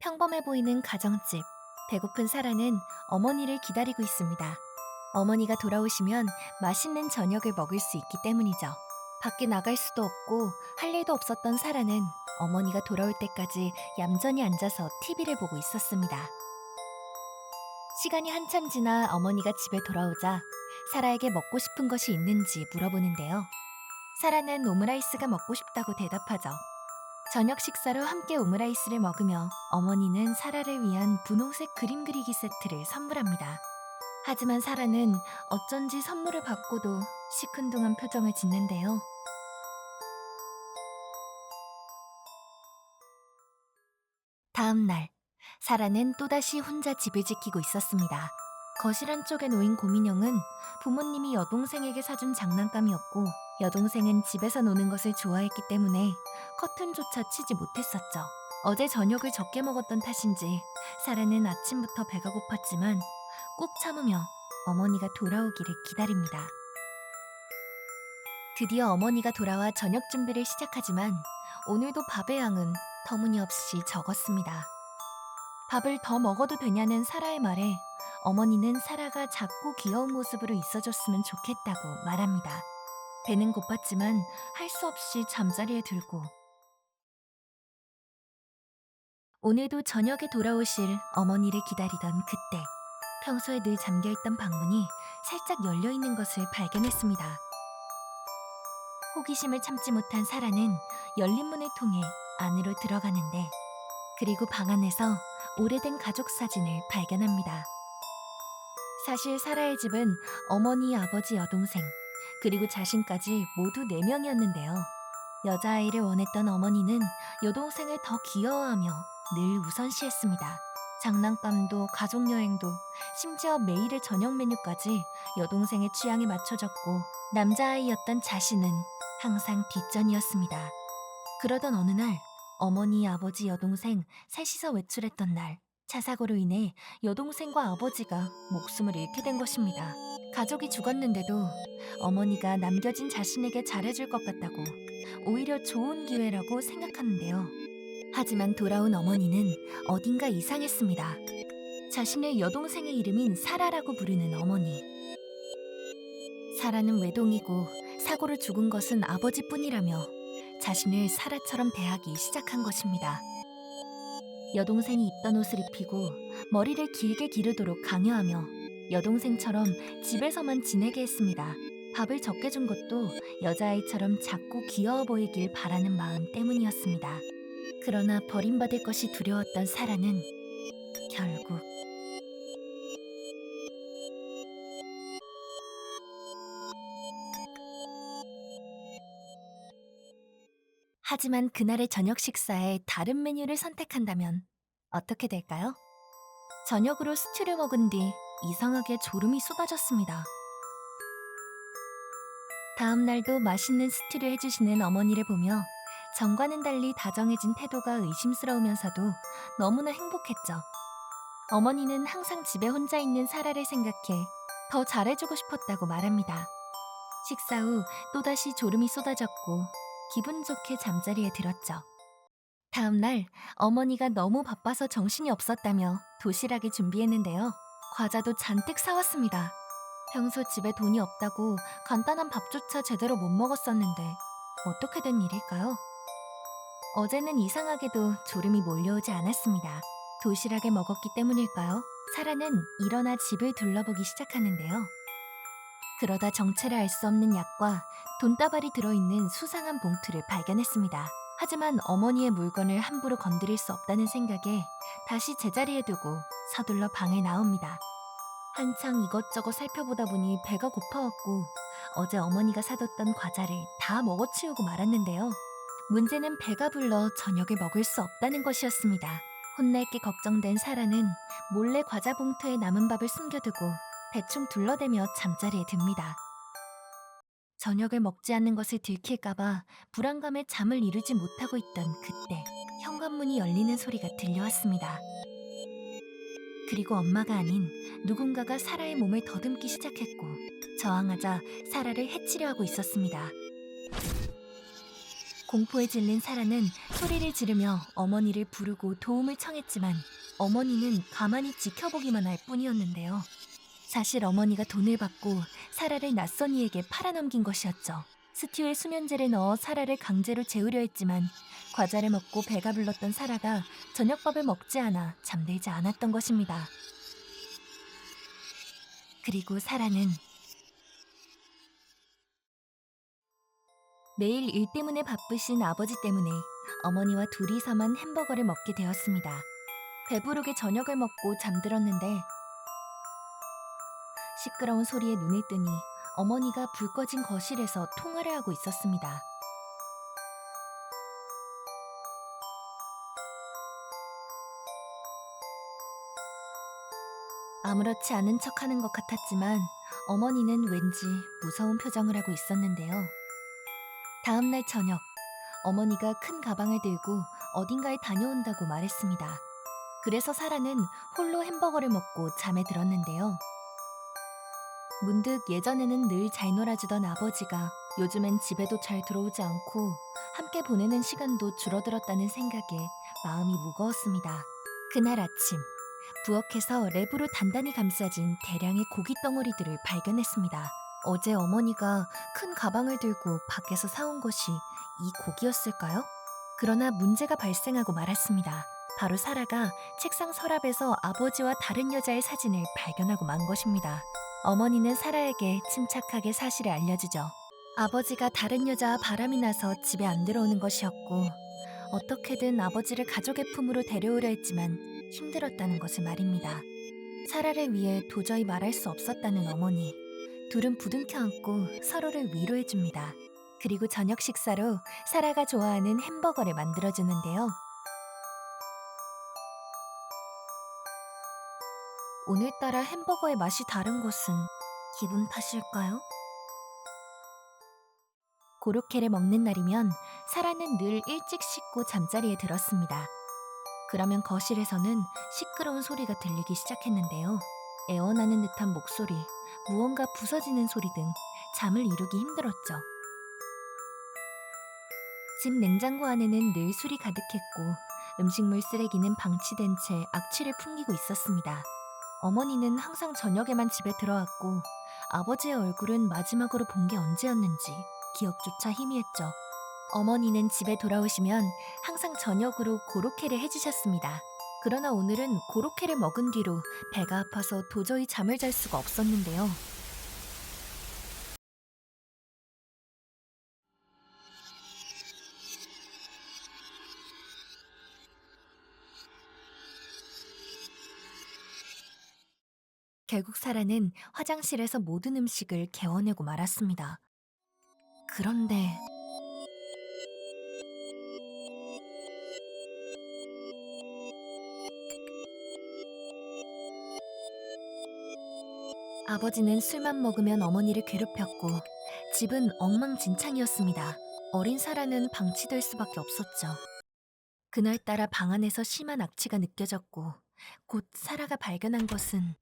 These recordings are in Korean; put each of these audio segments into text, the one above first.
평범해 보이는 가정집. 배고픈 사라는 어머니를 기다리고 있습니다. 어머니가 돌아오시면 맛있는 저녁을 먹을 수 있기 때문이죠. 밖에 나갈 수도 없고 할 일도 없었던 사라는 어머니가 돌아올 때까지 얌전히 앉아서 TV를 보고 있었습니다. 시간이 한참 지나 어머니가 집에 돌아오자 사라에게 먹고 싶은 것이 있는지 물어보는데요. 사라는 오므라이스가 먹고 싶다고 대답하죠. 저녁 식사로 함께 오므라이스를 먹으며 어머니는 사라를 위한 분홍색 그림 그리기 세트를 선물합니다. 하지만 사라는 어쩐지 선물을 받고도 시큰둥한 표정을 짓는데요. 다음 날, 사라는 또다시 혼자 집을 지키고 있었습니다. 거실 한쪽에 놓인 곰인형은 부모님이 여동생에게 사준 장난감이었고 여동생은 집에서 노는 것을 좋아했기 때문에 커튼조차 치지 못했었죠. 어제 저녁을 적게 먹었던 탓인지 사라는 아침부터 배가 고팠지만 꾹 참으며 어머니가 돌아오기를 기다립니다. 드디어 어머니가 돌아와 저녁 준비를 시작하지만 오늘도 밥의 양은 터무니없이 적었습니다. 밥을 더 먹어도 되냐는 사라의 말에 어머니는 사라가 작고 귀여운 모습으로 있어줬으면 좋겠다고 말합니다. 배는 고팠지만 할 수 없이 잠자리에 들고 오늘도 저녁에 돌아오실 어머니를 기다리던 그때 평소에 늘 잠겨있던 방문이 살짝 열려있는 것을 발견했습니다. 호기심을 참지 못한 사라는 열린 문을 통해 안으로 들어가는데 그리고 방 안에서 오래된 가족 사진을 발견합니다. 사실 사라의 집은 어머니, 아버지, 여동생, 그리고 자신까지 모두 4명이었는데요. 여자아이를 원했던 어머니는 여동생을 더 귀여워하며 늘 우선시했습니다. 장난감도 가족여행도 심지어 매일의 저녁 메뉴까지 여동생의 취향에 맞춰졌고 남자아이였던 자신은 항상 뒷전이었습니다. 그러던 어느 날 어머니, 아버지, 여동생 셋이서 외출했던 날 차 사고로 인해 여동생과 아버지가 목숨을 잃게 된 것입니다. 가족이 죽었는데도 어머니가 남겨진 자신에게 잘해줄 것 같다고 오히려 좋은 기회라고 생각하는데요. 하지만 돌아온 어머니는 어딘가 이상했습니다. 자신의 여동생의 이름인 사라라고 부르는 어머니. 사라는 외동이고 사고로 죽은 것은 아버지뿐이라며 자신을 사라처럼 대하기 시작한 것입니다. 여동생이 입던 옷을 입히고 머리를 길게 기르도록 강요하며 여동생처럼 집에서만 지내게 했습니다. 밥을 적게 준 것도 여자아이처럼 작고 귀여워 보이길 바라는 마음 때문이었습니다. 그러나 버림받을 것이 두려웠던 사라는 결국 하지만 그날의 저녁 식사에 다른 메뉴를 선택한다면 어떻게 될까요? 저녁으로 스튜를 먹은 뒤 이상하게 졸음이 쏟아졌습니다. 다음 날도 맛있는 스튜를 해주시는 어머니를 보며 전과는 달리 다정해진 태도가 의심스러우면서도 너무나 행복했죠. 어머니는 항상 집에 혼자 있는 사라를 생각해 더 잘해주고 싶었다고 말합니다. 식사 후 또다시 졸음이 쏟아졌고 기분 좋게 잠자리에 들었죠. 다음 날 어머니가 너무 바빠서 정신이 없었다며 도시락을 준비했는데요. 과자도 잔뜩 사왔습니다. 평소 집에 돈이 없다고 간단한 밥조차 제대로 못 먹었었는데 어떻게 된 일일까요? 어제는 이상하게도 졸음이 몰려오지 않았습니다. 도시락을 먹었기 때문일까요? 사라는 일어나 집을 둘러보기 시작하는데요. 그러다 정체를 알 수 없는 약과 돈다발이 들어있는 수상한 봉투를 발견했습니다. 하지만 어머니의 물건을 함부로 건드릴 수 없다는 생각에 다시 제자리에 두고 서둘러 방에 나옵니다. 한창 이것저것 살펴보다 보니 배가 고파왔고 어제 어머니가 사뒀던 과자를 다 먹어치우고 말았는데요. 문제는 배가 불러 저녁을 먹을 수 없다는 것이었습니다. 혼날게 걱정된 사라는 몰래 과자 봉투에 남은 밥을 숨겨두고 대충 둘러대며 잠자리에 듭니다. 저녁을 먹지 않는 것을 들킬까봐 불안감에 잠을 이루지 못하고 있던 그때 현관문이 열리는 소리가 들려왔습니다. 그리고 엄마가 아닌 누군가가 사라의 몸을 더듬기 시작했고 저항하자 사라를 해치려 하고 있었습니다. 공포에 질린 사라는 소리를 지르며 어머니를 부르고 도움을 청했지만 어머니는 가만히 지켜보기만 할 뿐이었는데요. 사실 어머니가 돈을 받고 사라를 낯선 이에게 팔아넘긴 것이었죠. 스튜에 수면제를 넣어 사라를 강제로 재우려 했지만 과자를 먹고 배가 불렀던 사라가 저녁밥을 먹지 않아 잠들지 않았던 것입니다. 그리고 사라는 매일 일 때문에 바쁘신 아버지 때문에 어머니와 둘이서만 햄버거를 먹게 되었습니다. 배부르게 저녁을 먹고 잠들었는데 시끄러운 소리에 눈을 뜨니 어머니가 불 꺼진 거실에서 통화를 하고 있었습니다. 아무렇지 않은 척 하는 것 같았지만 어머니는 왠지 무서운 표정을 하고 있었는데요. 다음 날 저녁, 어머니가 큰 가방을 들고 어딘가에 다녀온다고 말했습니다. 그래서 사라는 홀로 햄버거를 먹고 잠에 들었는데요. 문득 예전에는 늘 잘 놀아주던 아버지가 요즘엔 집에도 잘 들어오지 않고 함께 보내는 시간도 줄어들었다는 생각에 마음이 무거웠습니다. 그날 아침, 부엌에서 랩으로 단단히 감싸진 대량의 고기 덩어리들을 발견했습니다. 어제 어머니가 큰 가방을 들고 밖에서 사온 것이 이 고기였을까요? 그러나 문제가 발생하고 말았습니다. 바로 사라가 책상 서랍에서 아버지와 다른 여자의 사진을 발견하고 만 것입니다. 어머니는 사라에게 침착하게 사실을 알려주죠. 아버지가 다른 여자와 바람이 나서 집에 안 들어오는 것이었고 어떻게든 아버지를 가족의 품으로 데려오려 했지만 힘들었다는 것을 말입니다. 사라를 위해 도저히 말할 수 없었다는 어머니. 둘은 부둥켜 안고 서로를 위로해 줍니다. 그리고 저녁 식사로 사라가 좋아하는 햄버거를 만들어 주는데요. 오늘따라 햄버거의 맛이 다른 것은 기분 탓일까요? 고로케를 먹는 날이면 사라는 늘 일찍 씻고 잠자리에 들었습니다. 그러면 거실에서는 시끄러운 소리가 들리기 시작했는데요. 애원하는 듯한 목소리, 무언가 부서지는 소리 등 잠을 이루기 힘들었죠. 집 냉장고 안에는 늘 술이 가득했고 음식물 쓰레기는 방치된 채 악취를 풍기고 있었습니다. 어머니는 항상 저녁에만 집에 들어왔고 아버지의 얼굴은 마지막으로 본 게 언제였는지 기억조차 희미했죠. 어머니는 집에 돌아오시면 항상 저녁으로 고로케를 해주셨습니다. 그러나 오늘은 고로케를 먹은 뒤로 배가 아파서 도저히 잠을 잘 수가 없었는데요. 결국 사라는 화장실에서 모든 음식을 개워내고 말았습니다. 그런데 아버지는 술만 먹으면 어머니를 괴롭혔고 집은 엉망진창이었습니다. 어린 사라는 방치될 수밖에 없었죠. 그날따라 방 안에서 심한 악취가 느껴졌고 곧 사라가 발견한 것은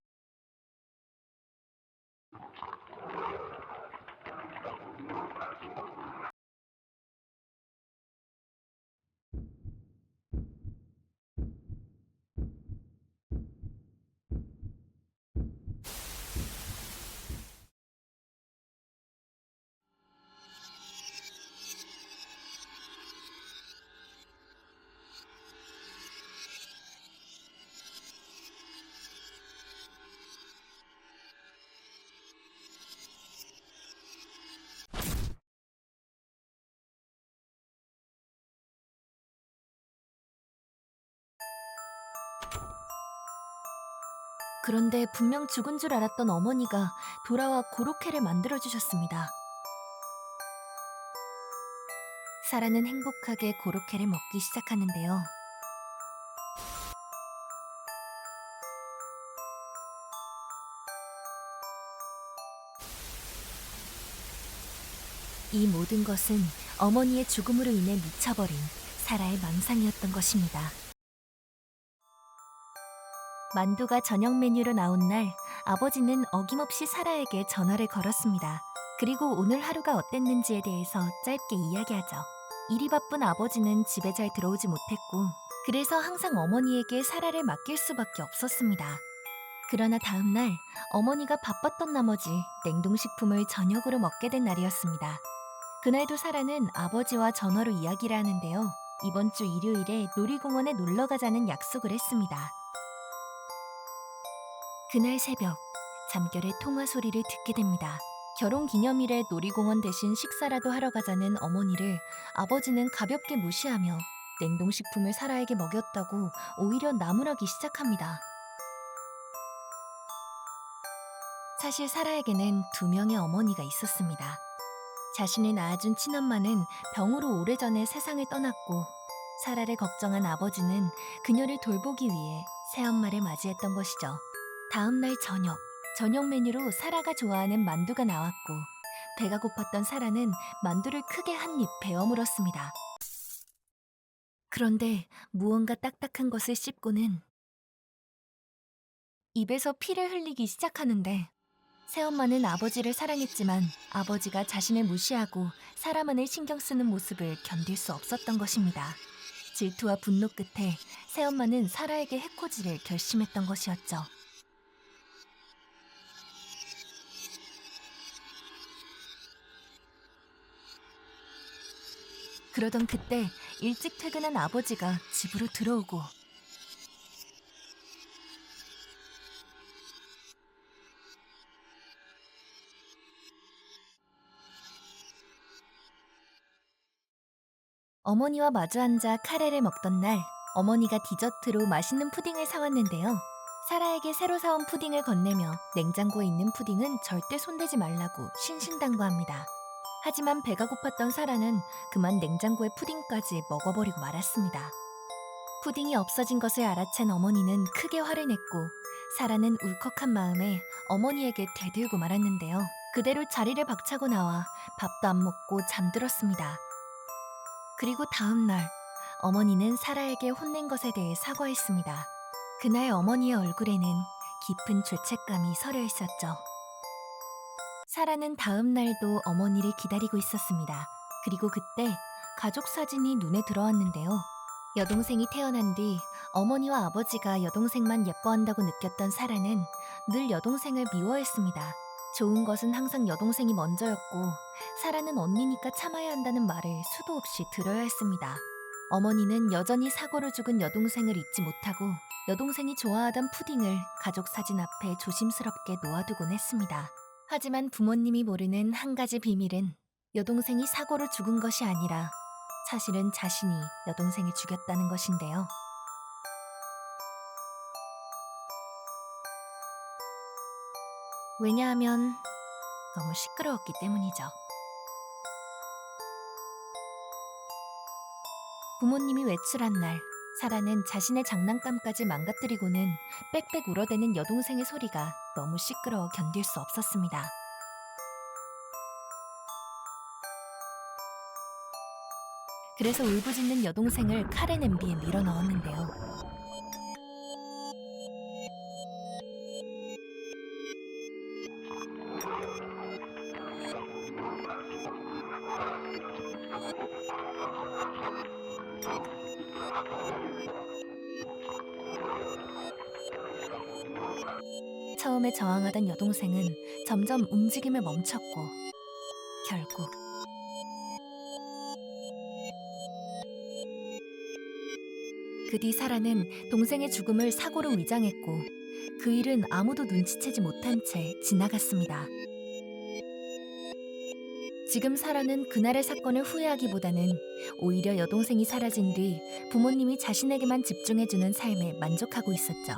그런데 분명 죽은 줄 알았던 어머니가 돌아와 고로케를 만들어 주셨습니다. 사라는 행복하게 고로케를 먹기 시작하는데요. 이 모든 것은 어머니의 죽음으로 인해 묻혀버린 사라의 망상이었던 것입니다. 만두가 저녁 메뉴로 나온 날 아버지는 어김없이 사라에게 전화를 걸었습니다. 그리고 오늘 하루가 어땠는지에 대해서 짧게 이야기하죠. 일이 바쁜 아버지는 집에 잘 들어오지 못했고, 그래서 항상 어머니에게 사라를 맡길 수밖에 없었습니다. 그러나 다음 날 어머니가 바빴던 나머지 냉동식품을 저녁으로 먹게 된 날이었습니다. 그날도 사라는 아버지와 전화로 이야기를 하는데요. 이번 주 일요일에 놀이공원에 놀러 가자는 약속을 했습니다. 그날 새벽 잠결에 통화 소리를 듣게 됩니다. 결혼 기념일에 놀이공원 대신 식사라도 하러 가자는 어머니를 아버지는 가볍게 무시하며 냉동식품을 사라에게 먹였다고 오히려 나무라기 시작합니다. 사실 사라에게는 두 명의 어머니가 있었습니다. 자신을 낳아준 친엄마는 병으로 오래전에 세상을 떠났고 사라를 걱정한 아버지는 그녀를 돌보기 위해 새엄마를 맞이했던 것이죠. 다음 날 저녁, 저녁 메뉴로 사라가 좋아하는 만두가 나왔고 배가 고팠던 사라는 만두를 크게 한 입 베어 물었습니다. 그런데 무언가 딱딱한 것을 씹고는 입에서 피를 흘리기 시작하는데 새엄마는 아버지를 사랑했지만 아버지가 자신을 무시하고 사람만을 신경 쓰는 모습을 견딜 수 없었던 것입니다. 질투와 분노 끝에 새엄마는 사라에게 해코지를 결심했던 것이었죠. 그러던 그때 일찍 퇴근한 아버지가 집으로 들어오고 어머니와 마주 앉아 카레를 먹던 날 어머니가 디저트로 맛있는 푸딩을 사왔는데요. 사라에게 새로 사온 푸딩을 건네며 냉장고에 있는 푸딩은 절대 손대지 말라고 신신당부합니다. 하지만 배가 고팠던 사라는 그만 냉장고의 푸딩까지 먹어버리고 말았습니다. 푸딩이 없어진 것을 알아챈 어머니는 크게 화를 냈고 사라는 울컥한 마음에 어머니에게 대들고 말았는데요. 그대로 자리를 박차고 나와 밥도 안 먹고 잠들었습니다. 그리고 다음 날 어머니는 사라에게 혼낸 것에 대해 사과했습니다. 그날 어머니의 얼굴에는 깊은 죄책감이 서려 있었죠. 사라는 다음 날도 어머니를 기다리고 있었습니다. 그리고 그때 가족 사진이 눈에 들어왔는데요. 여동생이 태어난 뒤 어머니와 아버지가 여동생만 예뻐한다고 느꼈던 사라는 늘 여동생을 미워했습니다. 좋은 것은 항상 여동생이 먼저였고 사라는 언니니까 참아야 한다는 말을 수도 없이 들어야 했습니다. 어머니는 여전히 사고로 죽은 여동생을 잊지 못하고 여동생이 좋아하던 푸딩을 가족 사진 앞에 조심스럽게 놓아두곤 했습니다. 하지만 부모님이 모르는 한 가지 비밀은 여동생이 사고로 죽은 것이 아니라 사실은 자신이 여동생을 죽였다는 것인데요. 왜냐하면 너무 시끄러웠기 때문이죠. 부모님이 외출한 날, 사라는 자신의 장난감까지 망가뜨리고는 빽빽 울어대는 여동생의 소리가 너무 시끄러워 견딜 수 없었습니다. 그래서 울부짖는 여동생을 카레 냄비에 밀어 넣었는데요. 여동생은 점점 움직임을 멈췄고 결국 그 뒤 사라는 동생의 죽음을 사고로 위장했고 그 일은 아무도 눈치채지 못한 채 지나갔습니다. 지금 사라는 그날의 사건을 후회하기보다는 오히려 여동생이 사라진 뒤 부모님이 자신에게만 집중해주는 삶에 만족하고 있었죠.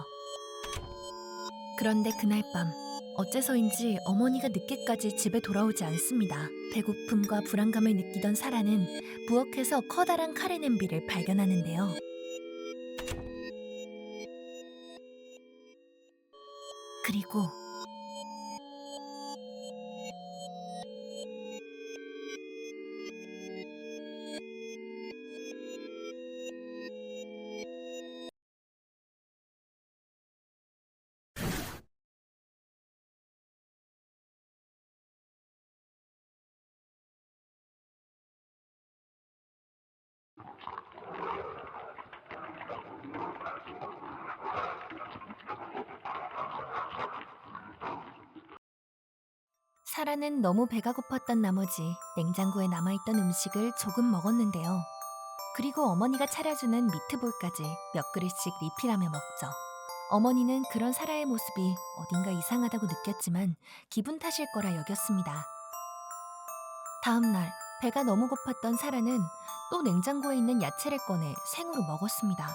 그런데 그날 밤 어째서인지 어머니가 늦게까지 집에 돌아오지 않습니다. 배고픔과 불안감을 느끼던 사라는 부엌에서 커다란 카레 냄비를 발견하는데요. 그리고 사라는 너무 배가 고팠던 나머지 냉장고에 남아있던 음식을 조금 먹었는데요. 그리고 어머니가 차려주는 미트볼까지 몇 그릇씩 리필하며 먹죠. 어머니는 그런 사라의 모습이 어딘가 이상하다고 느꼈지만 기분 탓일 거라 여겼습니다. 다음 날 배가 너무 고팠던 사라는 또 냉장고에 있는 야채를 꺼내 생으로 먹었습니다.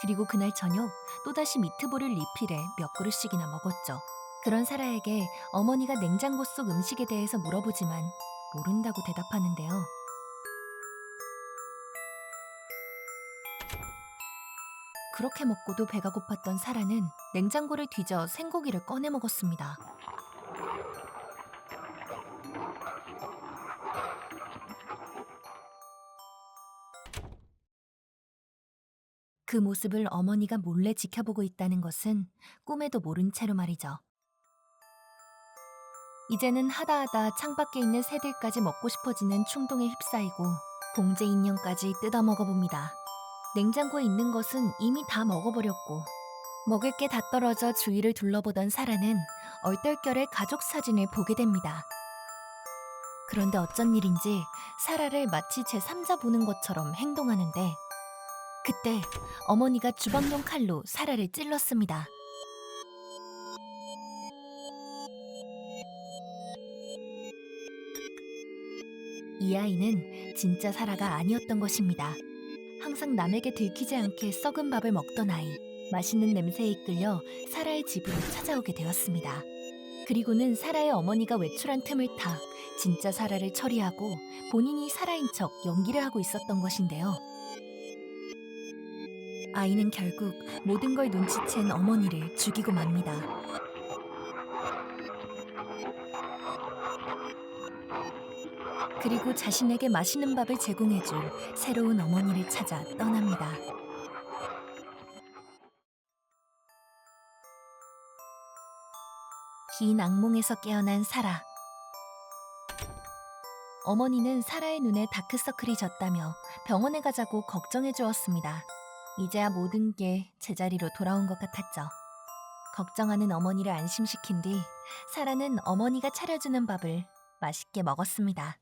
그리고 그날 저녁 또다시 미트볼을 리필해 몇 그릇씩이나 먹었죠. 그런 사라에게 어머니가 냉장고 속 음식에 대해서 물어보지만 모른다고 대답하는데요. 그렇게 먹고도 배가 고팠던 사라는 냉장고를 뒤져 생고기를 꺼내 먹었습니다. 그 모습을 어머니가 몰래 지켜보고 있다는 것은 꿈에도 모른 채로 말이죠. 이제는 하다하다 창밖에 있는 새들까지 먹고 싶어지는 충동에 휩싸이고 봉제 인형까지 뜯어 먹어 봅니다. 냉장고에 있는 것은 이미 다 먹어버렸고 먹을 게 다 떨어져 주위를 둘러보던 사라는 얼떨결에 가족 사진을 보게 됩니다. 그런데 어쩐 일인지 사라를 마치 제3자 보는 것처럼 행동하는데 그때 어머니가 주방용 칼로 사라를 찔렀습니다. 이 아이는 진짜 사라가 아니었던 것입니다. 항상 남에게 들키지 않게 썩은 밥을 먹던 아이. 맛있는 냄새에 이끌려 사라의 집으로 찾아오게 되었습니다. 그리고는 사라의 어머니가 외출한 틈을 타 진짜 사라를 처리하고 본인이 사라인 척 연기를 하고 있었던 것인데요. 아이는 결국 모든 걸 눈치챈 어머니를 죽이고 맙니다. 그리고 자신에게 맛있는 밥을 제공해줄 새로운 어머니를 찾아 떠납니다. 긴 악몽에서 깨어난 사라. 어머니는 사라의 눈에 다크서클이 졌다며 병원에 가자고 걱정해 주었습니다. 이제야 모든 게 제자리로 돌아온 것 같았죠. 걱정하는 어머니를 안심시킨 뒤 사라는 어머니가 차려주는 밥을 맛있게 먹었습니다.